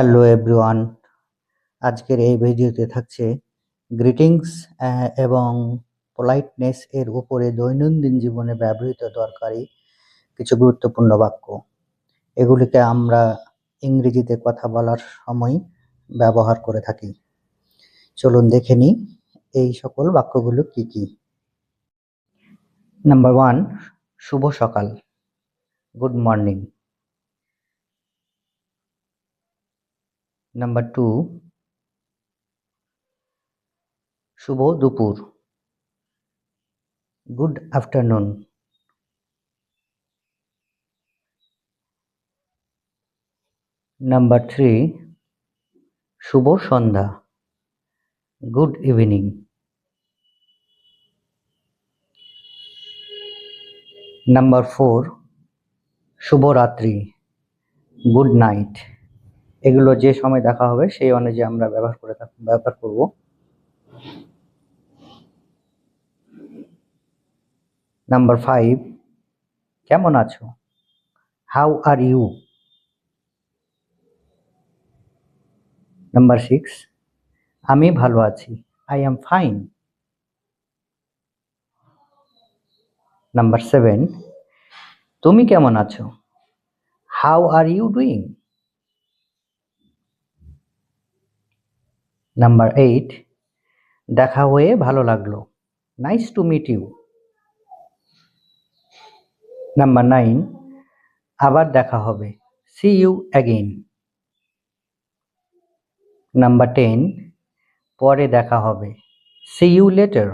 Hello everyone আজকের এই ভিডিওতে থাকছে গ্রিটিংস এবং পোলাইটনেস এর উপরে দৈনন্দিন জীবনে ব্যবহৃত দরকারি কিছু গুরুত্বপূর্ণ বাক্য। এগুলিকে আমরা ইংরেজিতে কথা বলার সময় ব্যবহার করে থাকি। চলুন দেখে নিই এই সকল বাক্যগুলো কি কি। নাম্বার ওয়ান শুভ সকাল। গুড মর্নিং নাম্বার টু শুভ দুপুর গুড আফটারনুন নাম্বার থ্রি শুভ সন্ধ্যা গুড ইভিনিং নাম্বার ফোর শুভরাত্রি গুড নাইট এগুলো যে সময় দেখা হবে, সেই অনুযায়ী আমরা ব্যবহার করে ব্যবহার করব। নাম্বার ফাইভ কেমন আছো? How are you number six আমি ভালো আছি। I am fine number seven তুমি কেমন আছো? How are you doing number eight দেখা হয়ে ভালো লাগল। Nice to meet you number nine আবার দেখা হবে। See you again number ten পরে দেখা হবে। See you later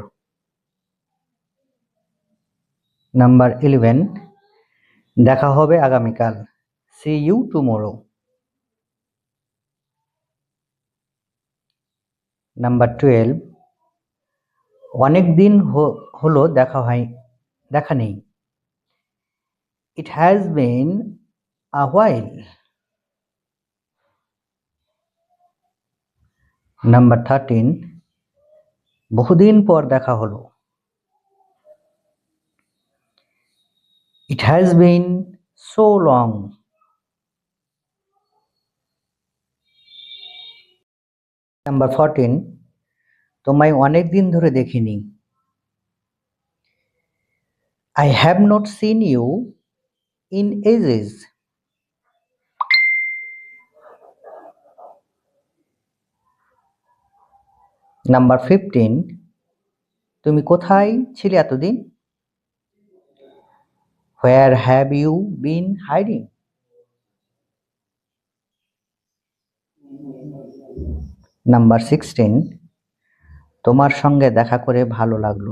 number eleven দেখা হবে আগামীকাল। See you tomorrow number twelve অনেক দিন হলো দেখা হয়, দেখা নেই। It has bin a number thirteen বহুদিন পর দেখা হলো। It has been so long number fourteen তোমায় অনেক দিন ধরে দেখিনি। I have not seen you in ages number fifteen তুমি কোথায় ছিলে এতদিন? Where have you been hiding number sixteen তোমার সঙ্গে দেখা করে ভালো লাগল।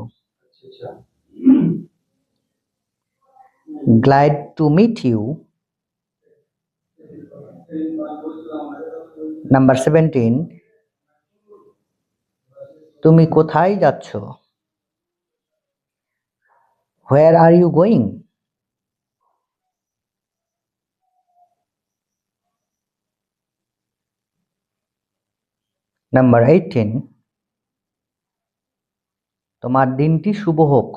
Glad to meet you number seventeen তুমি কোথায় যাচ্ছ? Where are you going number eighteen তোমার দিনটি শুভ হোক।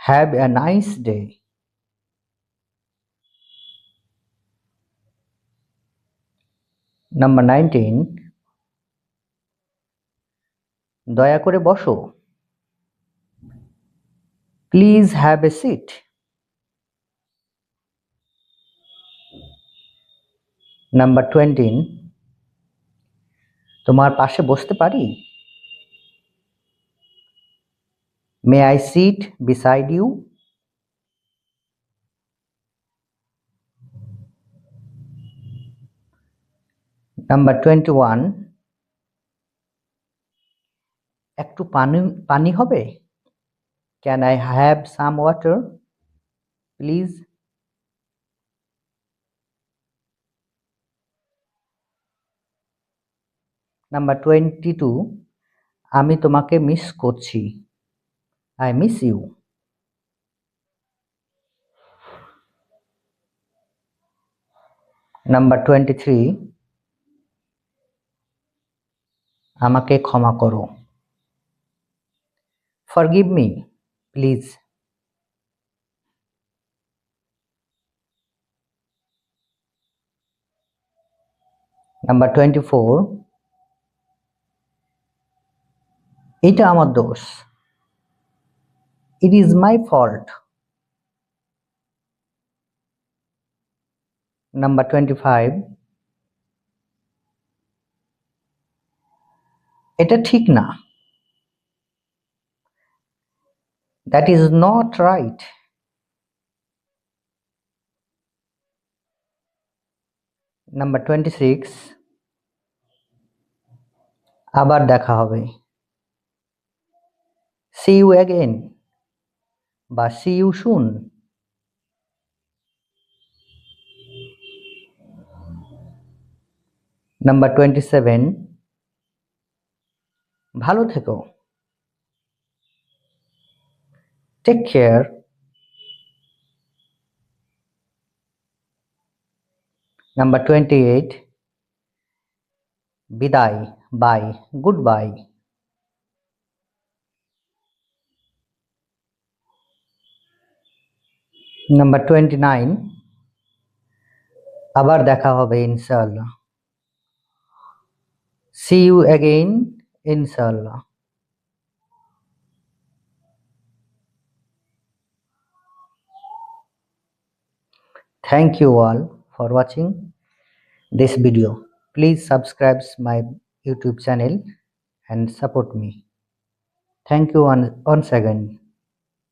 Have a nice day number nineteen দয়া করে বসো। Please have a seat number twenty তোমার পাশে বসতে পারি? May I sit beside you number twenty one একটু পানি পানি হবে? Can I have some water please number twenty two আমি তোমাকে মিস করছি। I miss you number twenty three আমাকে ক্ষমা করো। Forgive me please number twenty four এটা আমার দোষ। It is my fault number twenty five এটা ঠিক না। That is not right number twenty six আবার দেখা হবে। সি ইউ অ্যাগেন বা see you soon number twenty seven ভালো থেকো। Take care number twenty eight বিদায়। Bye goodbye number twenty nine আবার দেখা হবে ইনশাআল্লাহ সি ইউ অ্যাগেইন ইনশাআল্লাহ Thank you all for watching this video. Please subscribe my YouTube channel and support me. Thank you once again.